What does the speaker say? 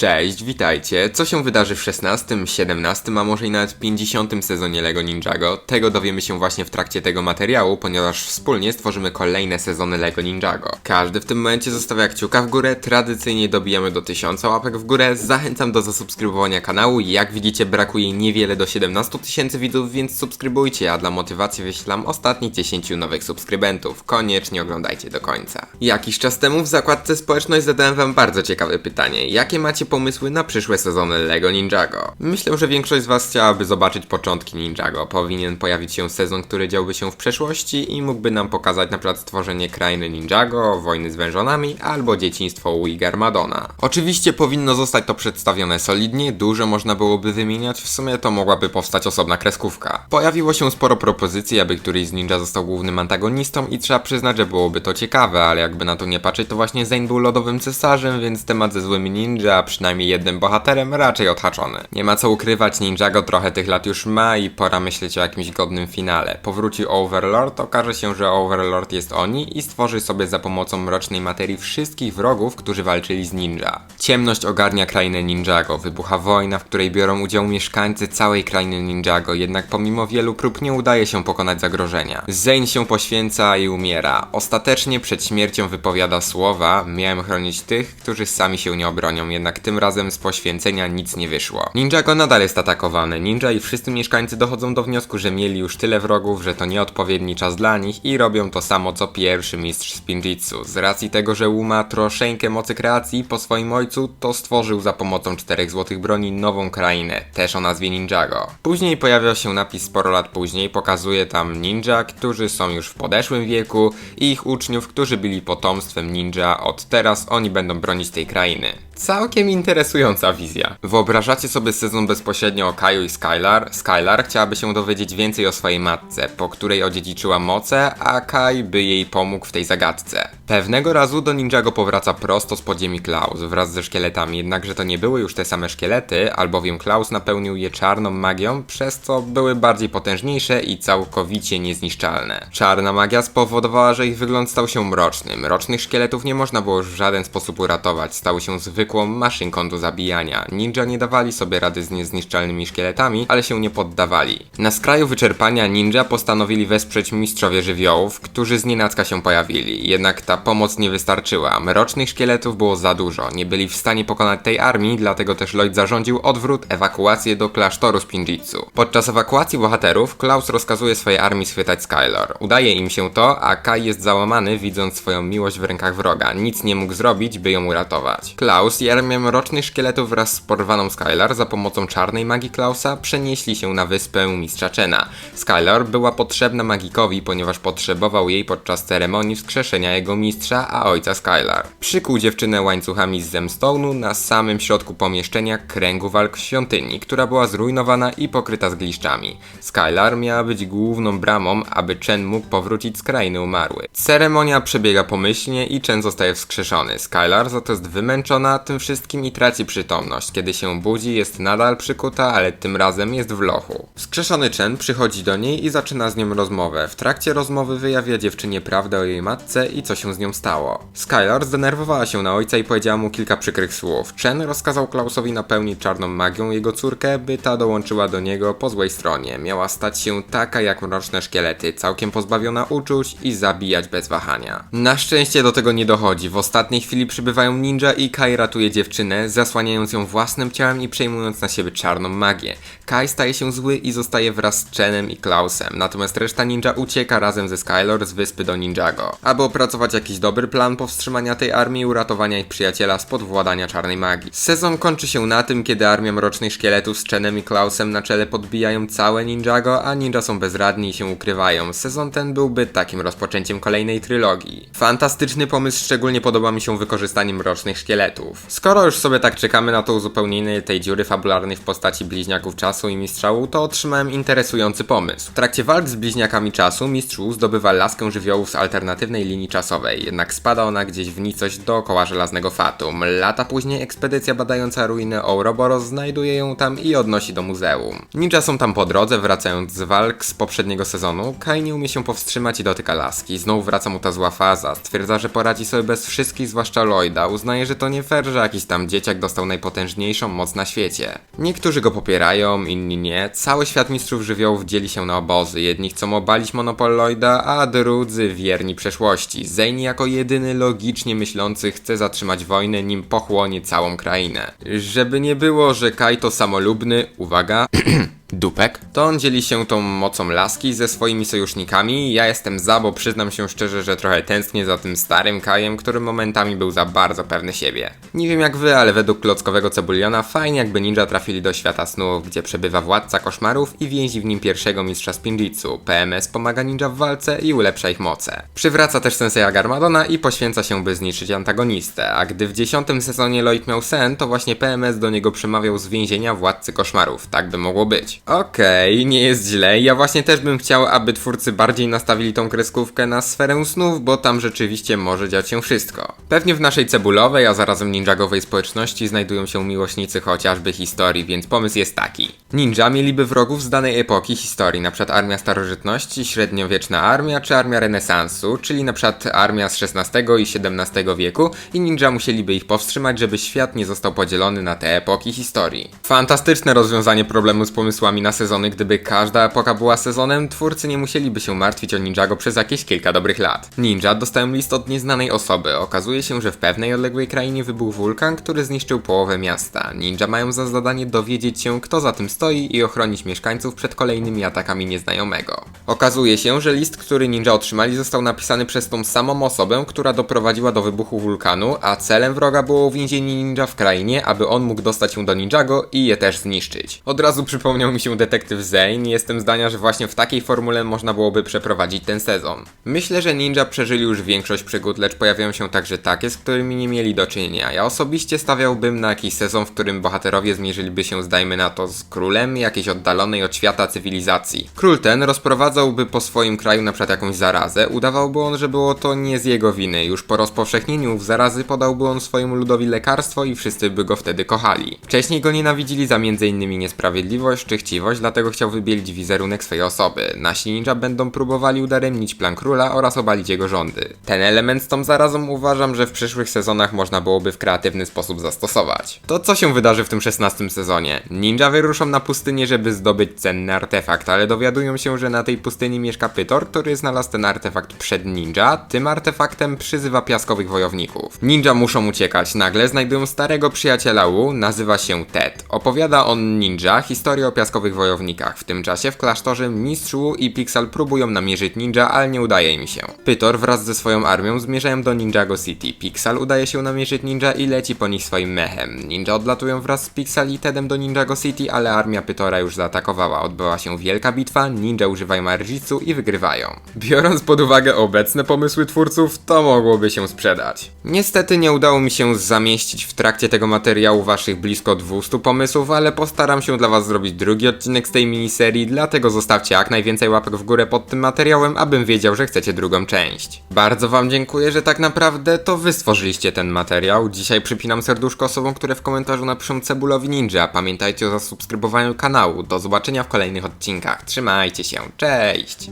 Cześć, witajcie. Co się wydarzy w 16, 17, a może i nawet 50 sezonie LEGO Ninjago? Tego dowiemy się właśnie w trakcie tego materiału, ponieważ wspólnie stworzymy kolejne sezony LEGO Ninjago. Każdy w tym momencie zostawia kciuka w górę, tradycyjnie dobijamy do 1000 łapek w górę. Zachęcam do zasubskrybowania kanału. Jak widzicie, brakuje niewiele do 17 tysięcy widzów, więc subskrybujcie, a dla motywacji wyślam ostatnich 10 nowych subskrybentów. Koniecznie oglądajcie do końca. Jakiś czas temu w zakładce społeczność zadałem wam bardzo ciekawe pytanie. Jakie macie pomysły na przyszłe sezony LEGO Ninjago? Myślę, że większość z was chciałaby zobaczyć początki Ninjago. Powinien pojawić się sezon, który działby się w przeszłości i mógłby nam pokazać na przykład stworzenie krainy Ninjago, wojny z wężonami albo dzieciństwo Wii Madona. Oczywiście powinno zostać to przedstawione solidnie, dużo można byłoby wymieniać, w sumie to mogłaby powstać osobna kreskówka. Pojawiło się sporo propozycji, aby któryś z ninja został głównym antagonistą i trzeba przyznać, że byłoby to ciekawe, ale jakby na to nie patrzeć, to właśnie Zane był lodowym cesarzem, więc temat ze złymi ninja, a przynajmniej jednym bohaterem, raczej odhaczony. Nie ma co ukrywać, Ninjago trochę tych lat już ma i pora myśleć o jakimś godnym finale. Powróci Overlord, okaże się, że Overlord jest oni i stworzy sobie za pomocą mrocznej materii wszystkich wrogów, którzy walczyli z ninja. Ciemność ogarnia krainę Ninjago, wybucha wojna, w której biorą udział mieszkańcy całej krainy Ninjago, jednak pomimo wielu prób nie udaje się pokonać zagrożenia. Zane się poświęca i umiera. Ostatecznie przed śmiercią wypowiada słowa: Miałem chronić tych, którzy sami się nie obronią, jednak tym razem z poświęcenia nic nie wyszło. Ninjago nadal jest atakowany. Ninja i wszyscy mieszkańcy dochodzą do wniosku, że mieli już tyle wrogów, że to nieodpowiedni czas dla nich i robią to samo co pierwszy mistrz Spinjitzu. Z racji tego, że Wu ma troszeczkę mocy kreacji po swoim ojcu, to stworzył za pomocą czterech złotych broni nową krainę, też o nazwie Ninjago. Później pojawia się napis sporo lat później, pokazuje tam ninja, którzy są już w podeszłym wieku i ich uczniów, którzy byli potomstwem ninja. Od teraz oni będą bronić tej krainy. Całkiem interesująca wizja. Wyobrażacie sobie sezon bezpośrednio o Kaju i Skylar? Skylar chciałaby się dowiedzieć więcej o swojej matce, po której odziedziczyła moce, a Kai by jej pomógł w tej zagadce. Pewnego razu do Ninjago powraca prosto z podziemi Klaus wraz ze szkieletami, jednakże to nie były już te same szkielety, albowiem Klaus napełnił je czarną magią, przez co były bardziej potężniejsze i całkowicie niezniszczalne. Czarna magia spowodowała, że ich wygląd stał się mroczny. Mrocznych szkieletów nie można było już w żaden sposób uratować, stały się zwykłą maszynką do zabijania. Ninja nie dawali sobie rady z niezniszczalnymi szkieletami, ale się nie poddawali. Na skraju wyczerpania ninja postanowili wesprzeć mistrzowie żywiołów, którzy z nienacka się pojawili. Jednak ta pomoc nie wystarczyła. Mrocznych szkieletów było za dużo. Nie byli w stanie pokonać tej armii, dlatego też Lloyd zarządził odwrót, ewakuację do klasztoru Spinjitzu. Podczas ewakuacji bohaterów, Klaus rozkazuje swojej armii schwytać Skylar. Udaje im się to, a Kai jest załamany, widząc swoją miłość w rękach wroga. Nic nie mógł zrobić, by ją uratować. Klaus i armia mrocznych szkieletów wraz z porwaną Skylar za pomocą czarnej magii Klausa przenieśli się na wyspę Mistrza Chena. Skylar była potrzebna magikowi, ponieważ potrzebował jej podczas ceremonii wskrzeszenia jego mistrza, a ojca Skylar. Przykuł dziewczynę łańcuchami z Zemstone'u na samym środku pomieszczenia kręgu walk świątyni, która była zrujnowana i pokryta zgliszczami. Skylar miała być główną bramą, aby Chen mógł powrócić z krainy umarły. Ceremonia przebiega pomyślnie i Chen zostaje wskrzeszony. Skylar za to jest wymęczona tym wszystkim i traci przytomność. Kiedy się budzi, jest nadal przykuta, ale tym razem jest w lochu. Wskrzeszony Chen przychodzi do niej i zaczyna z nią rozmowę. W trakcie rozmowy wyjawia dziewczynie prawdę o jej matce i co się z nią stało. Skylar zdenerwowała się na ojca i powiedziała mu kilka przykrych słów. Chen rozkazał Klausowi napełnić czarną magią jego córkę, by ta dołączyła do niego po złej stronie. Miała stać się taka jak mroczne szkielety, całkiem pozbawiona uczuć i zabijać bez wahania. Na szczęście do tego nie dochodzi. W ostatniej chwili przybywają ninja i Kai ratuje dziewczynę, zasłaniając ją własnym ciałem i przejmując na siebie czarną magię. Kai staje się zły i zostaje wraz z Chenem i Klausem, natomiast reszta ninja ucieka razem ze Skylor z wyspy do Ninjago, aby opracować jakiś dobry plan powstrzymania tej armii i uratowania ich przyjaciela spod władania czarnej magii. Sezon kończy się na tym, kiedy armia mrocznych szkieletów z Chenem i Klausem na czele podbijają całe Ninjago, a ninja są bezradni i się ukrywają. Sezon ten byłby takim rozpoczęciem kolejnej trylogii. Fantastyczny pomysł, szczególnie podoba mi się wykorzystanie mrocznych szkieletów. Skoro już sobie tak czekamy na to uzupełnienie tej dziury fabularnej w postaci bliźniaków czasu i mistrzału, to otrzymałem interesujący pomysł. W trakcie walk z bliźniakami czasu mistrz Wu zdobywa laskę żywiołów z alternatywnej linii czasowej, jednak spada ona gdzieś w nicość dookoła żelaznego fatum. Lata później ekspedycja badająca ruiny Ouroboros znajduje ją tam i odnosi do muzeum. Ninja są tam po drodze, wracając z walk z poprzedniego sezonu. Kai nie umie się powstrzymać i dotyka laski. Znowu wraca mu ta zła faza. Stwierdza, że poradzi sobie bez wszystkich, zwłaszcza Lloyda. Uznaje, że to nie fair, że jakiś tam dzieciak dostał najpotężniejszą moc na świecie. Niektórzy go popierają, inni nie. Cały świat mistrzów żywiołów dzieli się na obozy. Jedni chcą obalić monopol Lloyda, a drudzy wierni przeszłości. Zane jako jedyny logicznie myślący chce zatrzymać wojnę, nim pochłonie całą krainę. Żeby nie było, że Kaito samolubny, uwaga, Dupek, to on dzieli się tą mocą laski ze swoimi sojusznikami. Ja jestem za, bo przyznam się szczerze, że trochę tęsknię za tym starym Kajem, który momentami był za bardzo pewny siebie. Nie wiem jak wy, ale według klockowego cebuliona fajnie jakby ninja trafili do świata snów, gdzie przebywa władca koszmarów i więzi w nim pierwszego mistrza Spinjitzu. PMS pomaga ninja w walce i ulepsza ich moce. Przywraca też Senseiya Garmadona i poświęca się by zniszczyć antagonistę, a gdy w dziesiątym sezonie Lloyd miał sen, to właśnie PMS do niego przemawiał z więzienia władcy koszmarów. Tak by mogło być. Okej, nie jest źle. Ja właśnie też bym chciał, aby twórcy bardziej nastawili tą kreskówkę na sferę snów, bo tam rzeczywiście może dziać się wszystko. Pewnie w naszej cebulowej, a zarazem ninjagowej społeczności znajdują się miłośnicy chociażby historii, więc pomysł jest taki. Ninja mieliby wrogów z danej epoki historii, np. armia starożytności, średniowieczna armia czy armia renesansu, czyli np. armia z XVI i XVII wieku i ninja musieliby ich powstrzymać, żeby świat nie został podzielony na te epoki historii. Fantastyczne rozwiązanie problemu z pomysłami na sezony, gdyby każda epoka była sezonem, twórcy nie musieliby się martwić o Ninjago przez jakieś kilka dobrych lat. Ninja dostają list od nieznanej osoby. Okazuje się, że w pewnej odległej krainie wybuchł wulkan, który zniszczył połowę miasta. Ninja mają za zadanie dowiedzieć się, kto za tym stoi i ochronić mieszkańców przed kolejnymi atakami nieznajomego. Okazuje się, że list, który ninja otrzymali, został napisany przez tą samą osobę, która doprowadziła do wybuchu wulkanu, a celem wroga było uwięzienie ninja w krainie, aby on mógł dostać się do Ninjago i je też zniszczyć. Od razu przypomniał mi się detektyw Zane jestem zdania, że właśnie w takiej formule można byłoby przeprowadzić ten sezon. Myślę, że ninja przeżyli już większość przygód, lecz pojawiają się także takie, z którymi nie mieli do czynienia. Ja osobiście stawiałbym na jakiś sezon, w którym bohaterowie zmierzyliby się, zdajmy na to, z królem jakiejś oddalonej od świata cywilizacji. Król ten rozprowadzałby po swoim kraju na przykład jakąś zarazę, udawałby on, że było to nie z jego winy. Już po rozpowszechnieniu w zarazy podałby on swojemu ludowi lekarstwo i wszyscy by go wtedy kochali. Wcześniej go nienawidzili za m.in. niesprawiedliwość czy chciwość, dlatego chciał wybielić wizerunek swojej osoby. Nasi ninja będą próbowali udaremnić plan króla oraz obalić jego rządy. Ten element z tą zarazą uważam, że w przyszłych sezonach można byłoby w kreatywny sposób zastosować. To co się wydarzy w tym 16 sezonie? Ninja wyruszą na pustynię, żeby zdobyć cenny artefakt, ale dowiadują się, że na tej pustyni mieszka Pytor, który znalazł ten artefakt przed ninja. Tym artefaktem przyzywa piaskowych wojowników. Ninja muszą uciekać. Nagle znajdują starego przyjaciela Wu, nazywa się Ted. Opowiada on ninja historię o piaskowych wojownikach. W tym czasie w klasztorze Mistrz Wu i Pixel próbują namierzyć ninja, ale nie udaje im się. Pytor wraz ze swoją armią zmierzają do Ninjago City. Pixel udaje się namierzyć ninja i leci po nich swoim mechem. Ninja odlatują wraz z Pixel i Tedem do Ninjago City, ale armia Pytora już zaatakowała. Odbyła się wielka bitwa, ninja używają Arjitsu i wygrywają. Biorąc pod uwagę obecne pomysły twórców, to mogłoby się sprzedać. Niestety nie udało mi się zamieścić w trakcie tego materiału waszych blisko 200 pomysłów, ale postaram się dla was zrobić drugi odcinek z tej miniserii, dlatego zostawcie jak najwięcej łapek w górę pod tym materiałem, abym wiedział, że chcecie drugą część. Bardzo wam dziękuję, że tak naprawdę to wy stworzyliście ten materiał. Dzisiaj przypinam serduszko osobom, które w komentarzu napiszą Cebulowi Ninja. Pamiętajcie o zasubskrybowaniu kanału. Do zobaczenia w kolejnych odcinkach. Trzymajcie się. Cześć!